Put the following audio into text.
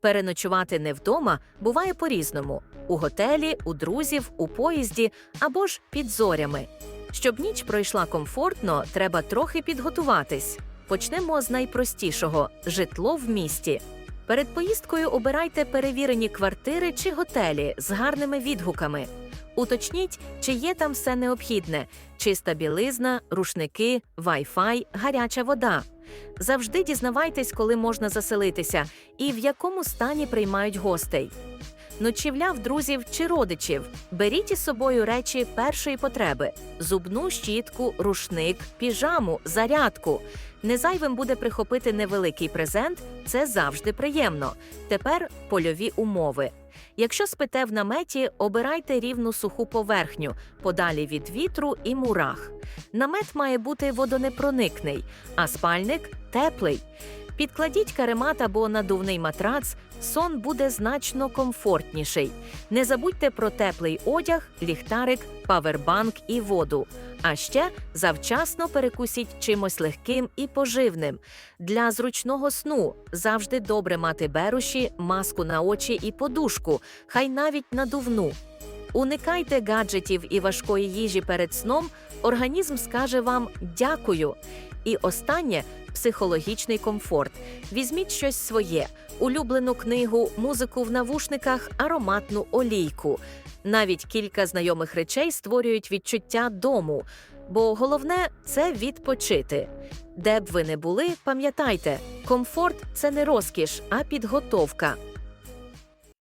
Переночувати не вдома буває по-різному: у готелі, у друзів, у поїзді або ж під зорями. Щоб ніч пройшла комфортно, треба трохи підготуватись. Почнемо з найпростішого житло в місті. Перед поїздкою обирайте перевірені квартири чи готелі з гарними відгуками. Уточніть, чи є там все необхідне: чиста білизна, рушники, вай-фай, гаряча вода. Завжди дізнавайтесь, коли можна заселитися і в якому стані приймають гостей. Ночівля в друзів чи родичів. Беріть із собою речі першої потреби: зубну щітку, рушник, піжаму, зарядку. Незайвим буде прихопити невеликий презент, це завжди приємно. Тепер польові умови. Якщо спите в наметі, обирайте рівну суху поверхню, подалі від вітру і мурах. Намет має бути водонепроникний, а спальник теплий. Підкладіть каремат або надувний матрац, сон буде значно комфортніший. Не забудьте про теплий одяг, ліхтарик, павербанк і воду. А ще завчасно перекусіть чимось легким і поживним. Для зручного сну завжди добре мати беруші, маску на очі і подушку, хай навіть надувну. Уникайте гаджетів і важкої їжі перед сном, організм скаже вам дякую. І останнє психологічний комфорт. Візьміть щось своє, улюблену книгу, музику в навушниках, ароматну олійку. Навіть кілька знайомих речей створюють відчуття дому, бо головне це відпочити. Де б ви не були, пам'ятайте, комфорт це не розкіш, а підготовка.